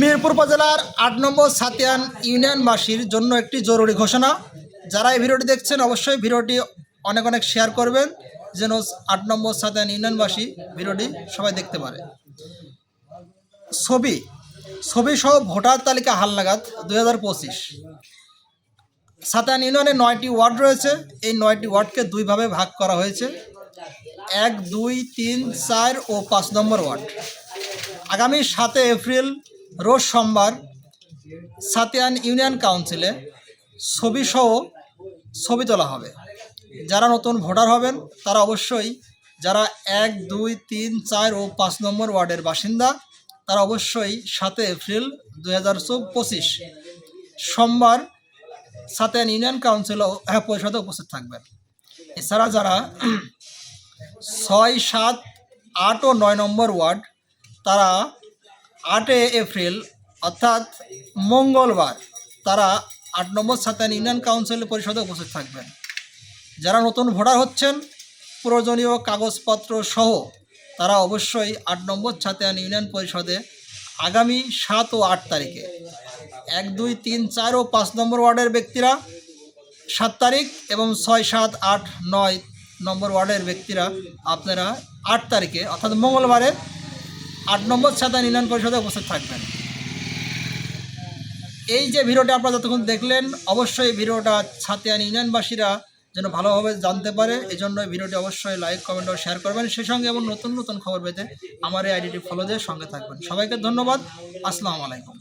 মিরপুর উপজেলার আট নম্বর সাতিয়ান ইউনিয়নবাসীর জন্য একটি জরুরি ঘোষণা। যারা এই ভিডিওটি দেখছেন, অবশ্যই ভিডিওটি অনেক অনেক শেয়ার করবেন, যেন আট নম্বর সাতিয়ান ইউনিয়নবাসী ভিডিওটি সবাই দেখতে পারে। ছবি ছবি সহ ভোটার তালিকা হালনাগাদ দুই হাজার পঁচিশ। সাতান ইউনিয়নে নয়টি ওয়ার্ড রয়েছে, এই নয়টি ওয়ার্ডকে দুইভাবে ভাগ করা হয়েছে। এক, দুই, তিন, চার ও পাঁচ নম্বর ওয়ার্ড। আগামী সাতে এপ্রিল রোজ সোমবার সাতিয়ান ইউনিয়ন কাউন্সিলে ছবিসহ ছবি তোলা হবে। যারা নতুন ভোটার হবেন তারা অবশ্যই যারা এক দুই তিন চার ও পাঁচ নম্বর ওয়ার্ডের বাসিন্দা তারা অবশ্যই সাতে এপ্রিল দুই হাজার পঁচিশ সোমবার সাতিয়ান ইউনিয়ন কাউন্সিল হ্যাঁ, পরিষদে উপস্থিত থাকবেন। এছাড়া যারা ছয় সাত আট ও নয় নম্বর ওয়ার্ড তারা আটে এপ্রিল, অর্থাৎ মঙ্গলবার, তারা আট নম্বর সাতান ইউনিয়ন কাউন্সিল পরিষদে উপস্থিত থাকবেন। যারা নতুন ভোটার হচ্ছেন, প্রয়োজনীয় কাগজপত্র সহ, তারা অবশ্যই আট নম্বর ছাতিয়ান ইউনিয়ন পরিষদে আগামী সাত ও আট তারিখে। এক, দুই, তিন, চার ও পাঁচ নম্বর ওয়ার্ডের ব্যক্তিরা সাত তারিখ এবং ছয়, সাত, আট, নয় নম্বর ওয়ার্ডের ব্যক্তিরা আপনারা আট তারিখে, অর্থাৎ মঙ্গলবারে আট নম্বর ছাতা ইউনিয়ন পরিষদে উপস্থিত থাকবেন। এই যে ভিডিওটা আপনারা যতক্ষণ দেখলেন, অবশ্যই ভিডিওটা ছাতিয়ান ইউনিয়নবাসীরা যেন ভালোভাবে জানতে পারে। এই জন্য ভিডিওটি অবশ্যই লাইক কমেন্ট ও শেয়ার করবেন। সেই সঙ্গে এবং নতুন নতুন খবর পেতে আমার এই আইডিটি ফলো দিয়ে সঙ্গে থাকবেন। সবাইকে ধন্যবাদ। আসসালামু আলাইকুম।